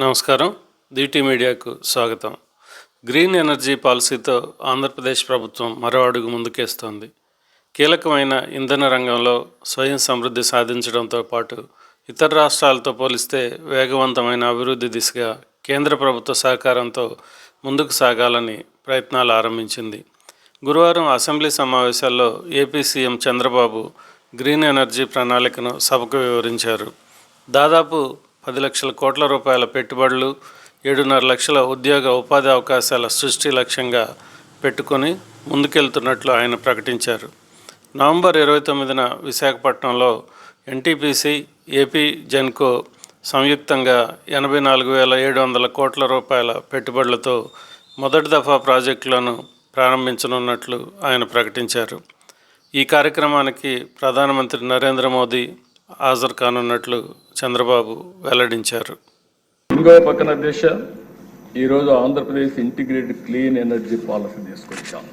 నమస్కారం. దీటీ మీడియాకు స్వాగతం. గ్రీన్ ఎనర్జీ పాలసీతో ఆంధ్రప్రదేశ్ ప్రభుత్వం మరో అడుగు ముందుకేస్తోంది. కీలకమైన ఇంధన రంగంలో స్వయం సమృద్ధి సాధించడంతో పాటు ఇతర రాష్ట్రాలతో పోలిస్తే వేగవంతమైన అభివృద్ధి దిశగా కేంద్ర ప్రభుత్వ సహకారంతో ముందుకు సాగాలని ప్రయత్నాలు ఆరంభించింది. గురువారం అసెంబ్లీ సమావేశాల్లో AP CM Chandrababu green energy ప్రణాళికను సభకు వివరించారు. దాదాపు పది లక్షల కోట్ల రూపాయల పెట్టుబడులు ఏడున్నర లక్షల ఉద్యోగ ఉపాధి అవకాశాల సృష్టి లక్ష్యంగా పెట్టుకొని ముందుకెళ్తున్నట్లు ఆయన ప్రకటించారు. నవంబర్ ఇరవై తొమ్మిదిన విశాఖపట్నంలో ఎన్టీపీసీ ఏపీ జెన్కో సంయుక్తంగా ఎనభై నాలుగు వేల ఏడు వందల కోట్ల రూపాయల పెట్టుబడులతో మొదటి దఫా ప్రాజెక్టులను ప్రారంభించనున్నట్లు ఆయన ప్రకటించారు. ఈ కార్యక్రమానికి ప్రధానమంత్రి నరేంద్ర మోదీ హాజరు కానున్నట్లు చంద్రబాబు వెల్లడించారు. ఇంకో పక్కన దిశ ఈరోజు Andhra Pradesh integrated clean energy policy తీసుకొచ్చాం.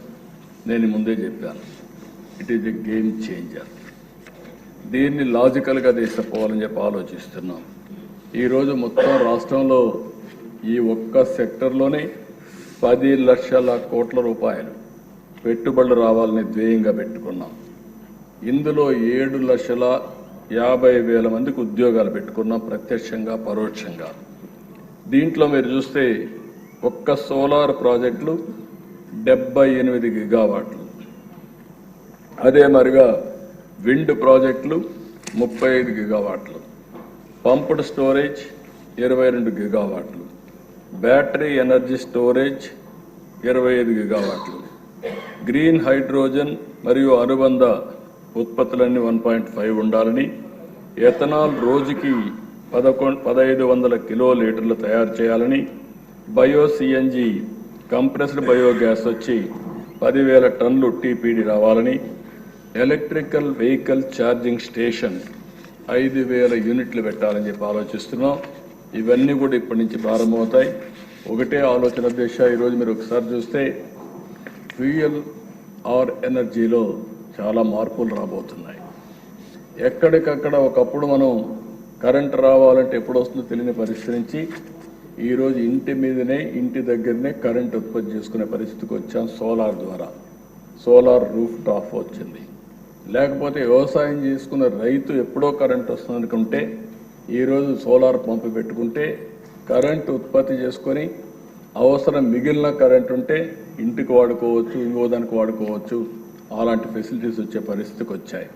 నేను ముందే చెప్పాను. It is a game changer దీన్ని లాజికల్గా తీసుకుపోవాలని చెప్పి ఆలోచిస్తున్నాం. ఈరోజు మొత్తం రాష్ట్రంలో ఈ ఒక్క సెక్టర్లోనే పది లక్షల కోట్ల రూపాయలు పెట్టుబడులు రావాలని ధ్యేయంగా పెట్టుకున్నాం. ఇందులో ఏడు లక్షల యాభై వేల మందికి ఉద్యోగాలు పెట్టుకున్నాం ప్రత్యక్షంగా పరోక్షంగా. దీంట్లో మీరు చూస్తే ఒక్క సోలార్ ప్రాజెక్టులు డెబ్బై ఎనిమిది గిగావాట్లు. అదే మరిగా విండ్ ప్రాజెక్టులు ముప్పై ఐదు గిగావాట్లు. పంప్డ్ స్టోరేజ్ ఇరవై రెండు గిగావాట్లు. బ్యాటరీ ఎనర్జీ స్టోరేజ్ ఇరవై ఐదు గిగావాట్లు. గ్రీన్ హైడ్రోజన్ మరియు అనుబంధ ఉత్పత్తులన్నీ వన్ పాయింట్ ఫైవ్ ఉండాలని ఎథనాల్ రోజుకి పదకొండు పదహైదు వందల కిలో లీటర్లు తయారు చేయాలని బయో సిఎన్జి కంప్రెస్డ్ బయోగ్యాస్ వచ్చి పదివేల టన్లు టీపీడీ రావాలని ఎలక్ట్రికల్ వెహికల్ ఛార్జింగ్ స్టేషన్ ఐదు వేల యూనిట్లు పెట్టాలని చెప్పి ఆలోచిస్తున్నాం. ఇవన్నీ కూడా ఇప్పటి నుంచి ప్రారంభమవుతాయి. ఒకటే ఆలోచన దేశ ఈరోజు మీరు ఒకసారి చూస్తే ఫ్యూయల్ ఆర్ ఎనర్జీలో చాలా మార్పులు రాబోతున్నాయి. ఎక్కడికక్కడ ఒకప్పుడు మనం కరెంట్ రావాలంటే ఎప్పుడు వస్తుందో తెలియని పరిస్థితి ఈరోజు ఇంటి మీదనే ఇంటి దగ్గరనే కరెంట్ ఉత్పత్తి చేసుకునే పరిస్థితికి వచ్చాం సోలార్ ద్వారా. సోలార్ రూఫ్ టాప్ వచ్చింది. లేకపోతే వ్యవసాయం చేసుకున్న రైతు ఎప్పుడో కరెంట్ వస్తుంది అనుకుంటే ఈరోజు సోలార్ పంపు పెట్టుకుంటే కరెంట్ ఉత్పత్తి చేసుకొని అవసరం మిగిలిన కరెంట్ ఉంటే ఇంటికి వాడుకోవచ్చు ఇంకో దానికి వాడుకోవచ్చు. అలాంటి ఫెసిలిటీస్ వచ్చే పరిస్థితికి వచ్చాయి.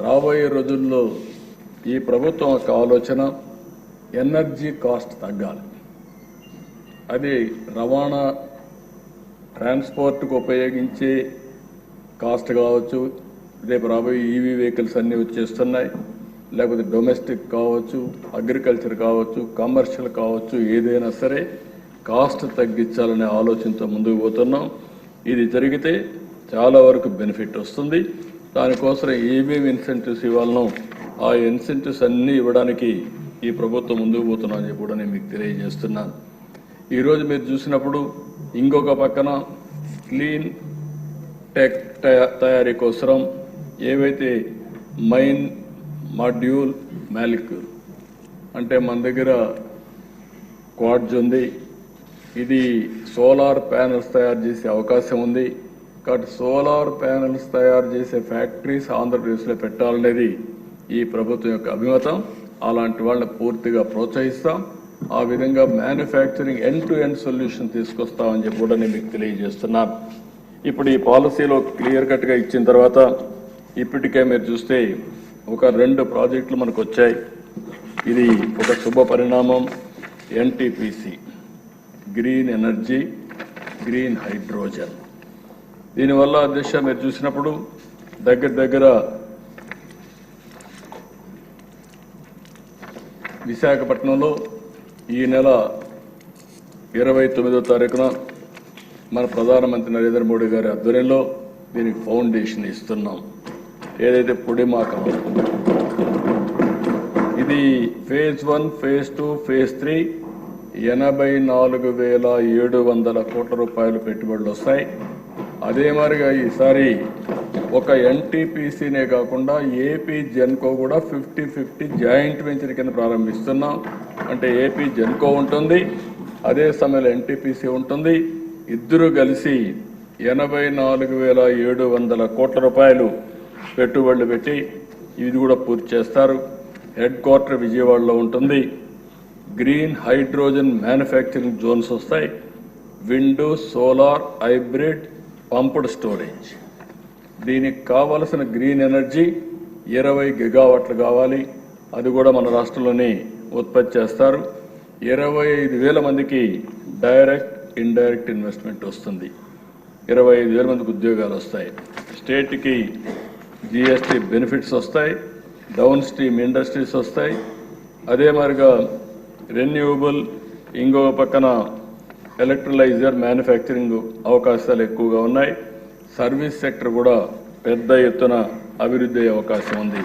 రాబోయే రోజుల్లో ఈ ప్రభుత్వం యొక్క ఆలోచన ఎనర్జీ కాస్ట్ తగ్గాలి. అది రవాణా ట్రాన్స్పోర్ట్కు ఉపయోగించే కాస్ట్ కావచ్చు రేపు రాబోయే ఈవీ వెహికల్స్ అన్నీ వచ్చేస్తున్నాయి. లేకపోతే డొమెస్టిక్ కావచ్చు అగ్రికల్చర్ కావచ్చు కమర్షియల్ కావచ్చు ఏదైనా సరే కాస్ట్ తగ్గించాలనే ఆలోచనతో ముందుకు పోతున్నాం. ఇది జరిగితే చాలా వరకు బెనిఫిట్ వస్తుంది. దానికోసం ఏమేమి ఇన్సెంటివ్స్ ఇవ్వాలనో ఆ ఇన్సెంటివ్స్ అన్నీ ఇవ్వడానికి ఈ ప్రభుత్వం ముందుకు పోతున్నామని చెప్పి కూడా నేను మీకు తెలియజేస్తున్నాను. ఈరోజు మీరు చూసినప్పుడు ఇంకొక పక్కన క్లీన్ టెక్ తయారీ కోసరం ఏవైతే మైన్ మాడ్యూల్ మాలిక్యూల్ అంటే మన దగ్గర క్వాడ్జ్ ఉంది. ఇది సోలార్ ప్యానెల్స్ తయారు చేసే అవకాశం ఉంది. కాబట్టి సోలార్ ప్యానెల్స్ తయారు చేసే ఫ్యాక్టరీస్ ఆంధ్రప్రదేశ్లో పెట్టాలనేది ఈ ప్రభుత్వం యొక్క అభిమతం. అలాంటి వాళ్ళని పూర్తిగా ప్రోత్సహిస్తాం. ఆ విధంగా manufacturing end to end solution తీసుకొస్తామని చెప్పి కూడా నేను మీకు తెలియజేస్తున్నాను ఇప్పుడు ఈ పాలసీలో క్లియర్ కట్గా ఇచ్చిన తర్వాత ఇప్పటికే మీరు చూస్తే ఒక రెండు ప్రాజెక్టులు మనకు వచ్చాయి. ఇది ఒక శుభ పరిణామం NTPC green energy green hydrogen దీనివల్ల అధ్యక్ష మీరు చూసినప్పుడు దగ్గర దగ్గర విశాఖపట్నంలో ఈ నెల ఇరవై తొమ్మిదో తారీఖున మన ప్రధానమంత్రి నరేంద్ర మోడీ గారి ఆధ్వర్యంలో దీనికి ఫౌండేషన్ ఇస్తున్నాం. ఏదైతే పొడిమాకం ఇది phase one phase two phase three ఎనభై నాలుగు వేల ఏడు వందల కోట్ల రూపాయలు పెట్టుబడులు వస్తాయి. అదే మాదిరిగా ఈసారి ఒక ఎన్టీపీసీనే కాకుండా ఏపీ జెన్కో కూడా ఫిఫ్టీ ఫిఫ్టీ జాయింట్ వెంచర్ కింద ప్రారంభిస్తున్నాం. అంటే ఏపీ జెన్కో ఉంటుంది అదే సమయంలో ఎన్టీపీసీ ఉంటుంది. ఇద్దరు కలిసి ఎనభై నాలుగు వేల ఏడు వందల కోట్ల రూపాయలు పెట్టుబడులు పెట్టి ఇది కూడా పూర్తి చేస్తారు. హెడ్ క్వార్టర్ విజయవాడలో ఉంటుంది. గ్రీన్ హైడ్రోజన్ మ్యానుఫ్యాక్చరింగ్ జోన్స్ వస్తాయి. Window solar hybrid pumped storage. దీనికి కావలసిన గ్రీన్ ఎనర్జీ ఇరవై గిగావాట్లు కావాలి. అది కూడా మన రాష్ట్రంలోనే ఉత్పత్తి చేస్తారు. ఇరవై ఐదు వేల మందికి డైరెక్ట్ ఇండైరెక్ట్ ఇన్వెస్ట్మెంట్ వస్తుంది. ఇరవై ఐదు వేల మందికి ఉద్యోగాలు వస్తాయి. స్టేట్కి జిఎస్టీ బెనిఫిట్స్ వస్తాయి. డౌన్ స్ట్రీమ్ ఇండస్ట్రీస్ వస్తాయి. అదే మాదిరిగా రెన్యూవబుల్ ఇంకో పక్కన ఎలక్ట్రలైజర్ మ్యానుఫ్యాక్చరింగ్ అవకాశాలు ఎక్కువగా ఉన్నాయి. సర్వీస్ సెక్టర్ కూడా పెద్ద ఎత్తున అభివృద్ధి అయ్యే అవకాశం ఉంది.